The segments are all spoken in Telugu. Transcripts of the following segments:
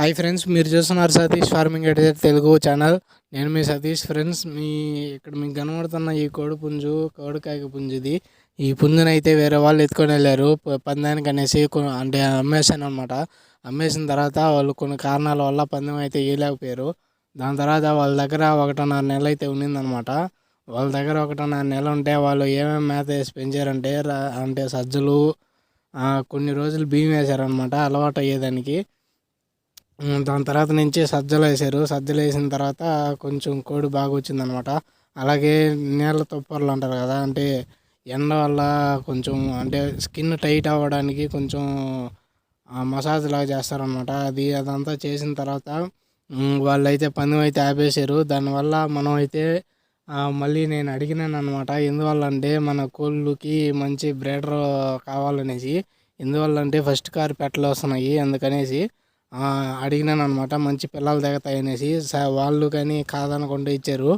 హాయ్ ఫ్రెండ్స్ మీరు చూస్తున్నారు Satish farming editor Telugu channel నేను మీ సతీష్ ఫ్రెండ్స్ మీ ఇక్కడ మీకు కనబడుతున్న ఈ కోడి పుంజు కోడికాయ పుంజు ఇది ఈ పుంజునైతే వేరే వాళ్ళు ఎత్తుకొని వెళ్ళారు. పందానికి అనేసి అంటే అమ్మేశాను అనమాట అమ్మేసిన తర్వాత వాళ్ళు కొన్ని కారణాల వల్ల పందెం అయితే వేయలేకపోయారు దాని తర్వాత వాళ్ళ దగ్గర ఒకటిన్నర నెల అయితే ఉన్నిందనమాట వాళ్ళ దగ్గర ఒకటిన్నర నెల ఉంటే వాళ్ళు ఏమేమి మేత వేసి పెంచారంటే అంటే సజ్జలు కొన్ని రోజులు బియ్యం వేశారనమాట అలవాటు అయ్యేదానికి దాని తర్వాత నుంచి సజ్జలు వేసారు. సజ్జలు వేసిన తర్వాత కొంచెం కోడి బాగా వచ్చిందనమాట. అలాగే నీళ్ళ తుప్పర్లు అంటారు కదా అంటే ఎండ వల్ల కొంచెం అంటే స్కిన్ టైట్ అవ్వడానికి కొంచెం మసాజ్ లాగా చేస్తారనమాట. అది అదంతా చేసిన తర్వాత వాళ్ళైతే పందెం అయితే ఆపేశారు దానివల్ల మనం అయితే మళ్ళీ నేను అడిగినాను అనమాట ఎందువల్ల అంటే మన కోళ్ళకి మంచి బ్రేడర్ కావాలనేసి. ఎందువల్ల అంటే ఫస్ట్ కార్ పెట్టలు వస్తున్నాయి అందుకనేసి అడిగినాను అనమాట మంచి పిల్లలు తెగతాయి అనేసి వాళ్ళు కానీ కాదనకుండా ఇచ్చారు.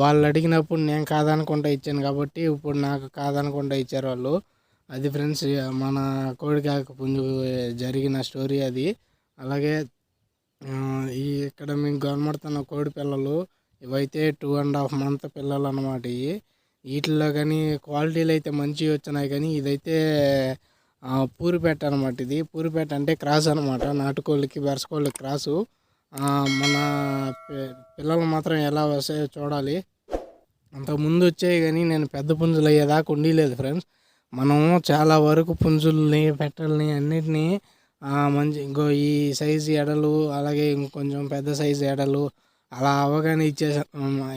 వాళ్ళు అడిగినప్పుడు నేను కాదనకుండా ఇచ్చాను కాబట్టి ఇప్పుడు నాకు కాదనకుండా ఇచ్చారు వాళ్ళు. అది ఫ్రెండ్స్ మన కోడికాక పుంజు జరిగిన స్టోరీ అది. అలాగే ఈ ఇక్కడ మీకు కనబడుతున్న కోడి పిల్లలు ఇవైతే టూ అండ్ హాఫ్ మంత్ పిల్లలు అన్నమాట ఇవి. వీటిల్లో కానీ క్వాలిటీలు అయితే మంచివి వచ్చినాయి కానీ ఇదైతే పూరిపేట అనమాట ఇది. పూరిపేట అంటే క్రాస్ అనమాట నాటుకోళ్ళకి బెరసకోళ్ళకి క్రాసు. మన పిల్లలు మాత్రం ఎలా వస్తాయో చూడాలి. అంతకు ముందు వచ్చాయి కానీ నేను పెద్ద పుంజులు అయ్యేదాకా ఉండలేదు ఫ్రెండ్స్. మనం చాలా వరకు పుంజుల్ని పెట్టల్ని అన్నిటినీ మంచి ఇంకో ఈ సైజు ఎడలు అలాగే ఇంకొంచెం పెద్ద సైజు ఎడలు అలా అవగానే ఇచ్చేసా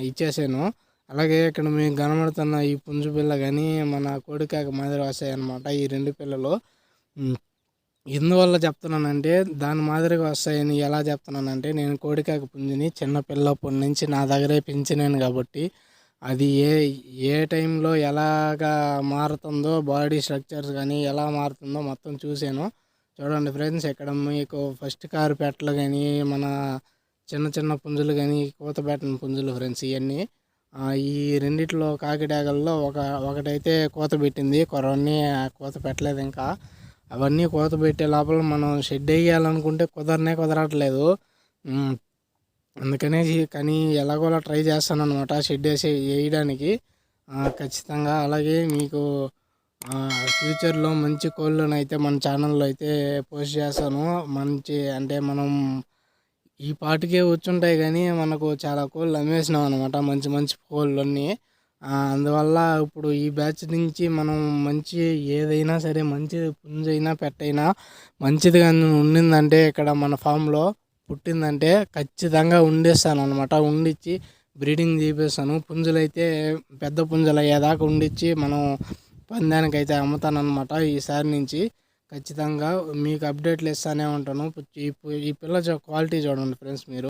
ఇచ్చేసాను. అలాగే ఇక్కడ మీకు కనబడుతున్న ఈ పుంజు పిల్ల కానీ మన కోడికాక మాదిరి వస్తాయి అనమాట ఈ రెండు పిల్లలు. ఎందువల్ల చెప్తున్నానంటే దాని మాదిరిగా వస్తాయని ఎలా చెప్తున్నానంటే నేను కోడికాక పుంజుని చిన్నపిల్లప్పటి నుంచి నా దగ్గరే పెంచినాను కాబట్టి అది ఏ ఏ టైంలో ఎలాగా మారుతుందో బాడీ స్ట్రక్చర్స్ కానీ ఎలా మారుతుందో మొత్తం చూశాను. చూడండి ఫ్రెండ్స్ ఇక్కడ మీకు ఫస్ట్ కారు పెట్టలు కానీ మన చిన్న చిన్న పుంజులు కానీ కూత పెట్టిన పుంజులు ఫ్రెండ్స్ ఇవన్నీ ఈ రెండిట్లో కాకిడాగల్లో ఒక ఒకటైతే కోత పెట్టింది. కొరవన్నీ కోత పెట్టలేదు ఇంకా. అవన్నీ కోత పెట్టే లోపల మనం షెడ్ వేయాలనుకుంటే కుదరనే కుదరట్లేదు. ఉమ్, అందుకనేసి కానీ ఎలాగోలా ట్రై చేస్తాను అనమాట షెడ్ వేసి వేయడానికి. ఖచ్చితంగా అలాగే మీకు ఫ్యూచర్లో మంచి కోళ్ళను అయితే మన ఛానల్లో అయితే పోస్ట్ చేస్తాను. మంచి అంటే మనం ఈ పాటికే వచ్చుంటాయి కానీ మనకు చాలా కోళ్ళు అమ్మేసినాం అనమాట మంచి మంచి కోళ్ళు అన్నీ. అందువల్ల ఇప్పుడు ఈ బ్యాచ్ నుంచి మనం మంచి ఏదైనా సరే మంచిది పుంజైనా పెట్టైనా మంచిది కానీ ఉండిందంటే ఇక్కడ మన ఫామ్లో పుట్టిందంటే ఖచ్చితంగా ఉండేస్తాను అనమాట ఉండిచ్చి బ్రీడింగ్ చేపిస్తాను. పుంజులైతే పెద్ద పుంజులు అయ్యేదాకా ఉండిచ్చి మనం పందానికైతే అమ్ముతాను అనమాట ఈసారి నుంచి. ఖచ్చితంగా మీకు అప్డేట్లు ఇస్తానే ఉంటాను ఈ ఈ పిల్ల క్వాలిటీ చూడండి ఫ్రెండ్స్ మీరు.